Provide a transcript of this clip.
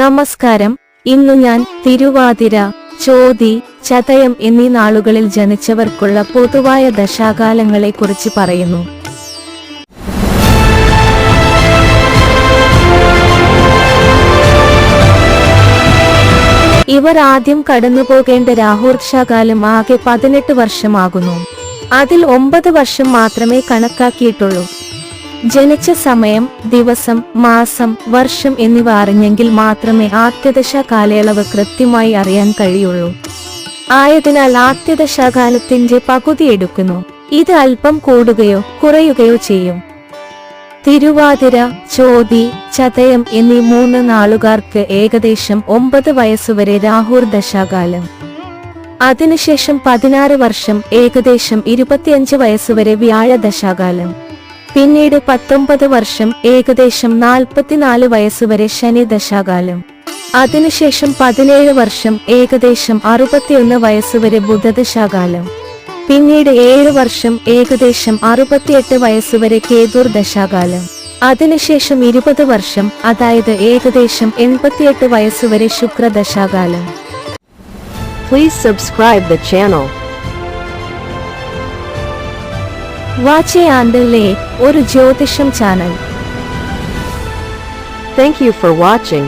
നമസ്കാരം. ഇന്നു ഞാൻ തിരുവാതിര ചോതി ചതയം എന്നീ നാളുകളിൽ ജനിച്ചവർക്കുള്ള പൊതുവായ ദശാകാലങ്ങളെ കുറിച്ച് പറയുന്നു. ഇവർ ആദ്യം കടന്നുപോകേണ്ട രാഹുർഷാകാലം ആകെ പതിനെട്ട് വർഷമാകുന്നു. അതിൽ ഒമ്പത് വർഷം മാത്രമേ കണക്കാക്കിയിട്ടുള്ളൂ. ജനിച്ച സമയം ദിവസം മാസം വർഷം എന്നിവ അറിഞ്ഞെങ്കിൽ മാത്രമേ ആദ്യദശ കാലയളവ് കൃത്യമായി അറിയാൻ കഴിയുള്ളൂ. ആയതിനാൽ ആദ്യദശാകാലത്തിന്റെ പകുതി എടുക്കുന്നു. ഇത് അല്പം കൂടുകയോ കുറയുകയോ ചെയ്യും. തിരുവാതിര ചോതി ചതയം എന്നീ മൂന്ന് നാളുകാർക്ക് ഏകദേശം ഒമ്പത് വയസ്സുവരെ രാഹുർ ദശാകാലം. അതിനുശേഷം പതിനാറ് വർഷം ഏകദേശം ഇരുപത്തിയഞ്ച് വയസ്സുവരെ വ്യാഴ ദശാകാലം പിന്നീട് പത്തൊമ്പത് വർഷം ഏകദേശം നാൽപ്പത്തിനാല് വയസ്സുവരെ ശനി ദശാകാലം. അതിനുശേഷം പതിനേഴ് വർഷം ഏകദേശം അറുപത്തിയൊന്ന് വയസ്സുവരെ ബുധദശാകാലം. പിന്നീട് ഏഴ് വർഷം ഏകദേശം അറുപത്തിയെട്ട് വയസ്സുവരെ കേതുർ ദശാകാലം. അതിനുശേഷം ഇരുപത് വർഷം അതായത് ഏകദേശം എൺപത്തിയെട്ട് വയസ്സുവരെ ശുക്രദശാകാലം Please subscribe the channel. Watch and lay ഒരു ജ്യോതിഷം channel Thank you for watching.